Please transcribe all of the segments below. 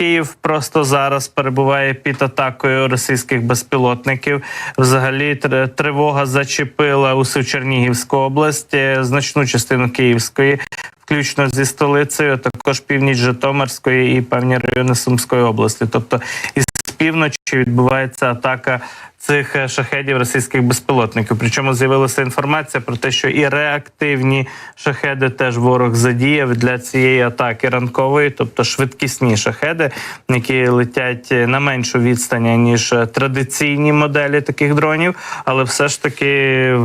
Київ просто зараз перебуває під атакою російських безпілотників. Взагалі, тр- тривога зачепила усю Чернігівську область, е, значну частину Київської, включно зі столицею, також північ Житомирської і певні райони Сумської області. Тобто із півночі відбувається атака цих е, шахедів російських безпілотників. Причому з'явилася інформація про те, що і реактивні шахеди теж ворог задіяв для цієї атаки ранкової, тобто швидкісні шахеди, які летять е, на меншу відстані ніж е, традиційні моделі таких дронів, але все ж таки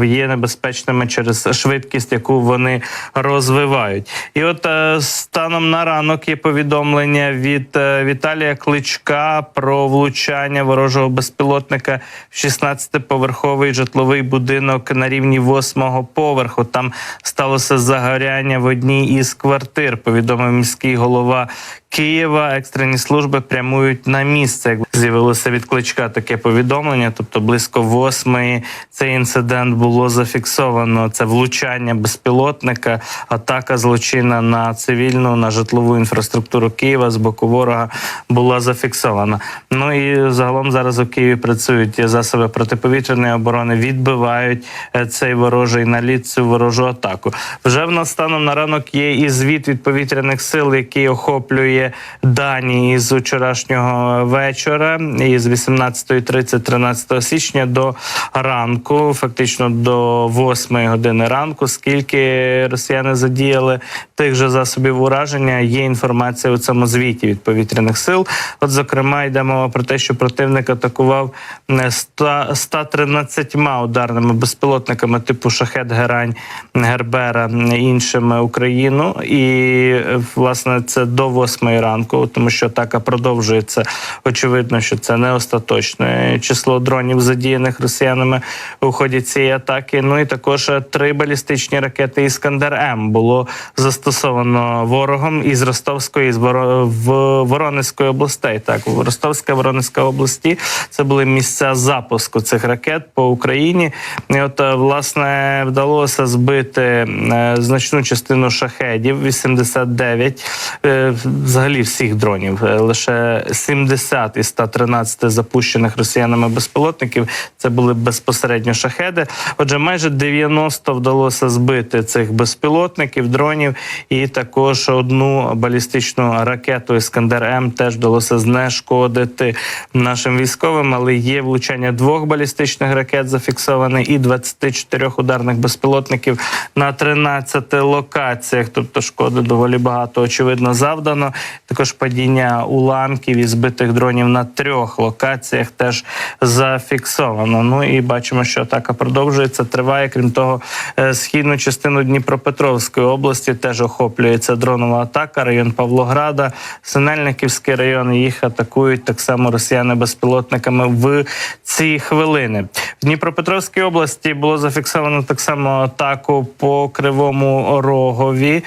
є небезпечними через швидкість, яку вони розвивають. І от станом на ранок є повідомлення від Віталія Кличка про влучання ворожого безпілотника в 16-поверховий житловий будинок на рівні восьмого поверху. Там сталося загоряння в одній із квартир. Повідомив міський голова Києва. Екстрені служби прямують на місце. Як з'явилося від кличка таке повідомлення, тобто близько восьмої цей інцидент було зафіксовано. Це влучання безпілотника, атака злочина на цивільну на житлову інфраструктуру Києва з боку ворога була зафіксована. Ну і загалом зараз у Києві працюють засоби протиповітряної оборони, відбивають е, цей ворожий наліт, цю ворожу атаку. Вже в нас станом на ранок є і звіт від повітряних сил, який охоплює дані із вчорашнього вечора, із 18.30 13 січня до ранку, фактично до 8 години ранку. Скільки росіяни задіяли тих же засобів ураження, є інформація у цьому звіті від повітряних сил. От, зокрема, йде мова про те, що противник атакував е, 100 113 ударними безпілотниками типу Шахет Герань Гербера іншими Україну, і е, власне це до 8 ранку, тому що атака продовжується. Очевидно, що це не остаточне число дронів, задіяних росіянами у ході цієї атаки. Ну і також три балістичні ракети Іскандер М було застосовано ворогом із Ростовської з в Воронезької областей. Так, в Ростовська Воронезька області це були місця запуску цих ракет по Україні. І от е, власне вдалося збити е, значну частину шахедів 89, е, взагалі всіх дронів. Е, Лише 70 із 113 запущених росіянами безпілотників це були безпосередньо шахеди. Отже, майже 90 вдалося збити цих безпілотників, дронів, і також одну балістичну ракету Іскандер М теж вдалося знешкодити нашим військовим. Але є влучання двох балістичних ракет зафіксоване і 24 ударних безпілотників на 13 локаціях. Тобто шкоди доволі багато очевидно завдано. Також падіння уламків і збитих дронів на трьох локаціях теж зафіксовано. Ну і бачимо, що атака продовжується. Триває. Крім того, е, східну частину Дніпропетровської області теж охоплюється дронова атака. Район Павлограда, Синельниківський район. Їх атакують так само росіяни безпілотниками в ці хвилини. В Дніпропетровській області було зафіксовано так само атаку по кривому рогові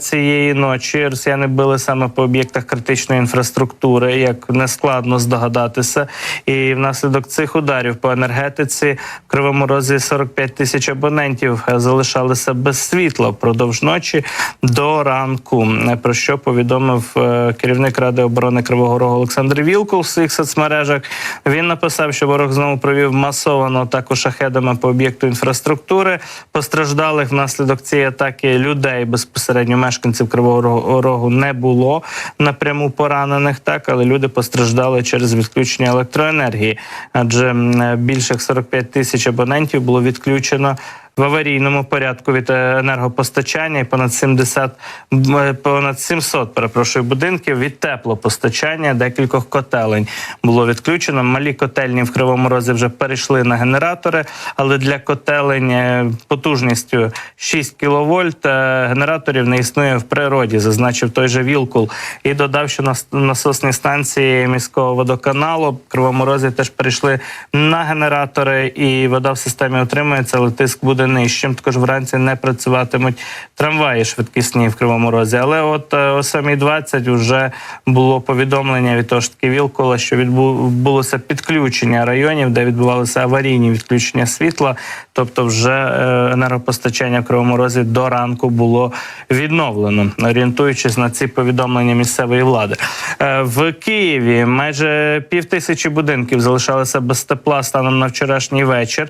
цієї ночі. Росіяни били саме по об'єктах критичної інфраструктури, як не складно здогадатися. І внаслідок цих ударів по енергетиці в кривому розі 45 тисяч абонентів залишалися без світла впродовж ночі до ранку. Про що повідомив е, керівник ради оборони Кривого Рогу Олександр Вілкул в своїх соцмережах. Він написав, що ворог знову провів масовану атаку шахедами по об'єкту інфраструктури. Постраждалих внаслідок цієї атаки людей безпосередньо мешканців Кривого Рогу не було напряму поранених. Так, але люди постраждали через відключення електроенергії, адже більше 45 тисяч абонентів було відключено. В аварійному порядку від е, енергопостачання і понад 70, е, понад 700, перепрошую, будинків від теплопостачання, декількох котелень було відключено. Малі котельні в Кривому Розі вже перейшли на генератори, але для котелень е, потужністю 6 кВт генераторів не існує в природі, зазначив той же Вілкул. І додав, що насосні станції міського водоканалу в Кривому Розі теж перейшли на генератори, і вода в системі отримується, але тиск буде нижчим. Також вранці не працюватимуть трамваї швидкісні в Кривому Розі. Але от е, о 7.20 вже було повідомлення від того ж таки Вілкола, що відбулося підключення районів, де відбувалися аварійні відключення світла. Тобто, вже е, енергопостачання в Кривому Розі до ранку було відновлено, орієнтуючись на ці повідомлення місцевої влади. Е, В Києві майже пів тисячі будинків залишалися без тепла станом на вчорашній вечір.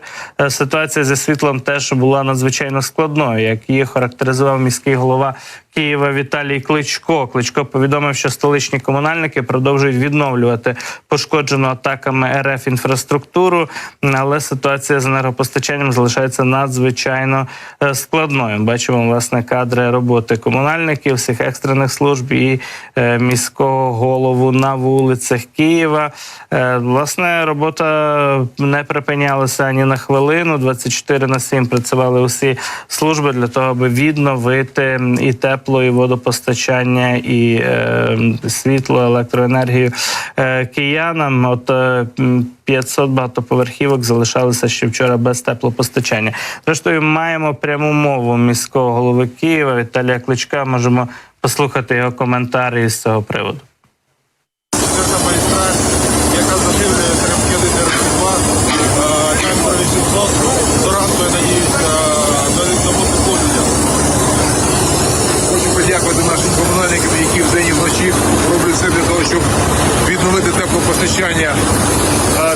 Ситуація зі світлом теж була надзвичайно складною, як її характеризував міський голова Києва Віталій Кличко. Кличко повідомив, що столичні комунальники продовжують відновлювати пошкоджену атаками РФ інфраструктуру, але ситуація з енергопостачанням залишається надзвичайно е, складною. Бачимо власне кадри роботи комунальників, всіх екстрених служб і е, міського голову на вулицях Києва. Е, Власне, робота не припинялася ані на хвилину. 24 на 7 працювали усі служби для того, аби відновити і тепло, і водопостачання, і е, світло, електроенергію е, киянам. От е, 500 багатоповерхівок залишалися ще вчора без теплопостачання. Зрештою, маємо пряму мову міського голови Києва Віталія Кличка. Можемо послухати його коментарі з цього приводу. Е,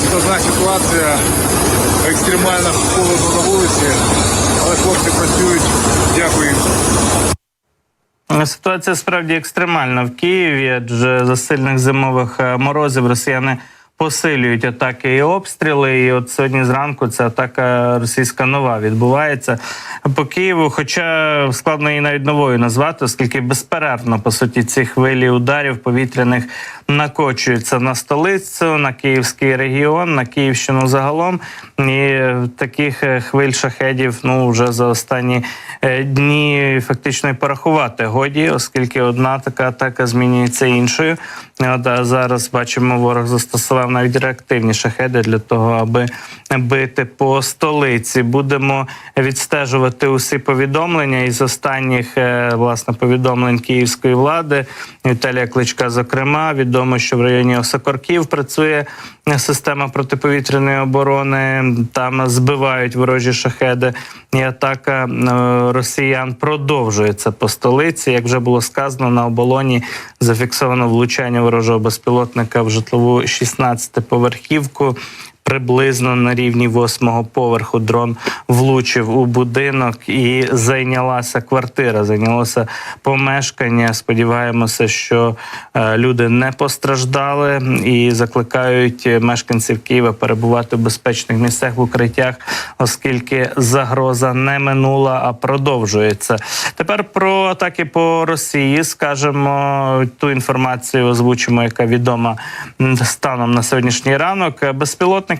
Складна ситуація, екстремально холодно на вулиці, але хлопці працюють. Дякую. Ситуація справді екстремальна в Києві, адже за сильних зимових е, морозів росіяни посилюють атаки і обстріли. І от сьогодні зранку ця атака російська нова відбувається по Києву. Хоча складно її навіть новою назвати, оскільки безперервно по суті ці хвилі ударів повітряних накочуються на столицю, на київський регіон, на Київщину загалом. І таких е, хвиль шахедів ну вже за останні е, дні фактично і порахувати годі, оскільки одна така атака змінюється іншою. От а зараз бачимо, ворог застосував навіть реактивні шахеди для того, аби бити по столиці. Будемо відстежувати усі повідомлення із останніх е, власне повідомлень київської влади. Віталія Кличка, зокрема, відомо, що в районі Осокорків працює система протиповітряної оборони. Там збивають ворожі шахеди, і атака е, росіян продовжується по столиці. Як вже було сказано, на оболоні зафіксовано влучання ворожого безпілотника в житлову 16-поверхівку. Приблизно на рівні восьмого поверху дрон влучив у будинок і зайнялася квартира. Зайнялося помешкання. Сподіваємося, що е, люди не постраждали і закликають мешканців Києва перебувати в безпечних місцях в укриттях, оскільки загроза не минула, а продовжується. Тепер про атаки по Росії скажемо ту інформацію, озвучимо, яка відома станом на сьогоднішній ранок.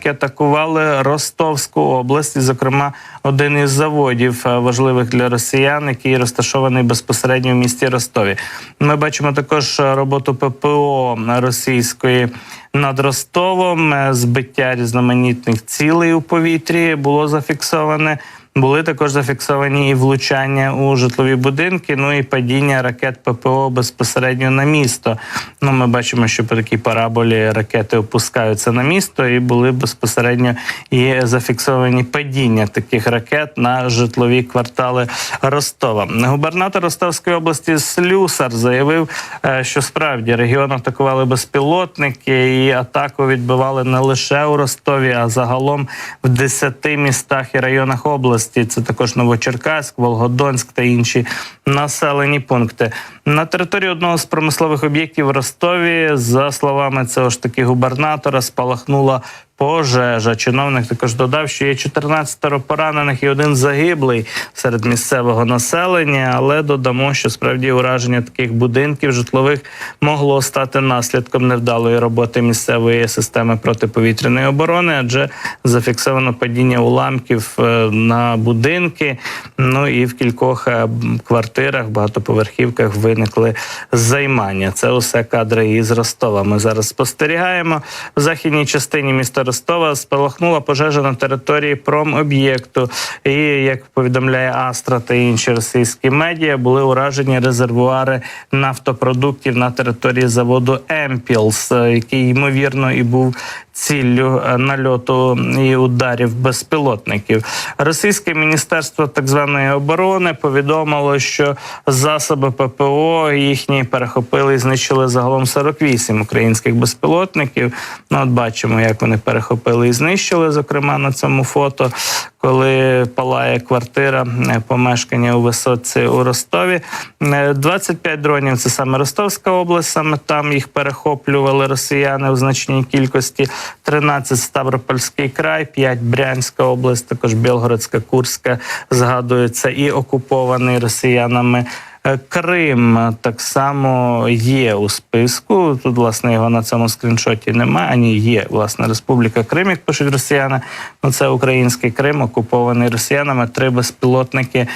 Безпілотники атакували Ростовську область, і, зокрема, один із заводів е, важливих для росіян, який розташований безпосередньо в місті Ростові. Ми бачимо також роботу ППО російської над Ростовом. Е, Збиття різноманітних цілей у повітрі було зафіксоване. Були також зафіксовані і влучання у житлові будинки, ну і падіння ракет ППО безпосередньо на місто. Ну, ми бачимо, що по такій параболі ракети опускаються на місто, і були безпосередньо і зафіксовані падіння таких ракет на житлові квартали Ростова. Губернатор Ростовської області Слюсар заявив, е, що справді регіон атакували безпілотники, і атаку відбивали не лише у Ростові, а загалом в 10 містах і районах області. Це також Новочеркаськ, Волгодонськ та інші населені пункти. На території одного з промислових об'єктів в Ростові, за словами цього ж таки губернатора, спалахнула пожежа. Чиновник також додав, що є 14 поранених і один загиблий серед місцевого населення. Але додамо, що справді ураження таких будинків житлових могло стати наслідком невдалої роботи місцевої системи протиповітряної оборони, адже зафіксовано падіння уламків е, на будинки. Ну і в кількох е, квартирах, багатоповерхівках виникли займання. Це усе кадри із Ростова. Ми зараз спостерігаємо в західній частині міста Ростова, спалахнула пожежа на території промоб'єкту. І як повідомляє Астра та інші російські медіа, були уражені резервуари нафтопродуктів на території заводу Емпілс, який ймовірно і був ціллю е, нальоту і ударів безпілотників. Російське міністерство так званої оборони повідомило, що засоби ППО їхні перехопили і знищили загалом 48 українських безпілотників. Ну, от бачимо, як вони перехопили і знищили, зокрема на цьому фото. Коли палає квартира е, помешкання у висотці у Ростові, Е, 25 дронів це саме Ростовська область, саме там їх перехоплювали росіяни у значній кількості. 13 Ставропольський край, 5 Брянська область, також Білгородська, Курська згадується і окупований росіянами. Е, Крим так само є у списку. Тут, власне, його на цьому скріншоті немає. Ані є власне Республіка Крим, як пишуть росіяни. Ну це український Крим, окупований росіянами. Три безпілотники.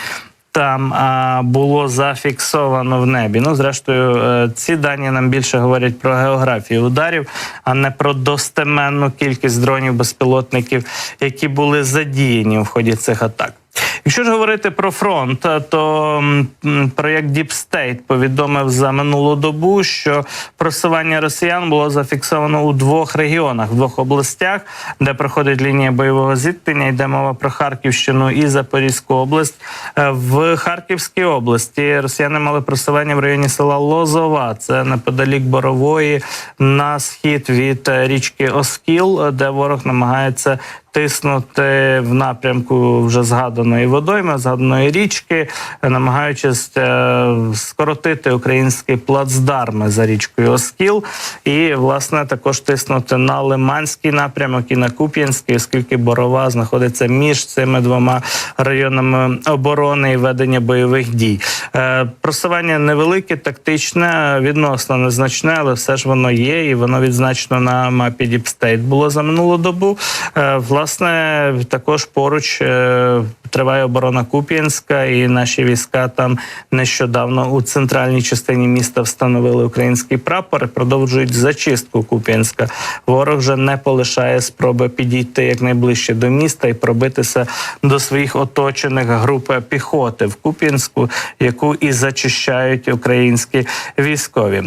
Там було зафіксовано в небі. Ну, зрештою, е, ці дані нам більше говорять про географію ударів, а не про достеменну кількість дронів безпілотників, які були задіяні в ході цих атак. Якщо ж говорити про фронт, то проєкт Deep State повідомив за минулу добу, що просування росіян було зафіксовано у двох регіонах, в двох областях, де проходить лінія бойового зіткнення. Йде мова про Харківщину і Запорізьку область. Е, В Харківській області росіяни мали просування в районі села Лозова, це неподалік Борової, на схід від е, річки Оскіл, де ворог намагається тиснути в напрямку вже згаданої водойми, згаданої річки, намагаючись е, скоротити українські плацдарми за річкою Оскіл, і власне також тиснути на Лиманський напрямок і на Куп'янський, оскільки Борова знаходиться між цими двома районами оборони і ведення бойових дій. Е, Просування невелике, тактичне, відносно незначне, але все ж воно є, і воно відзначено на мапі State було за минулу добу. Е, Власне, також поруч е, триває оборона Куп'янська, і наші війська там нещодавно у центральній частині міста встановили український прапор і продовжують зачистку Куп'янська. Ворог вже не полишає спроби підійти якнайближче до міста і пробитися до своїх оточених груп піхоти в Куп'янську, яку і зачищають українські військові.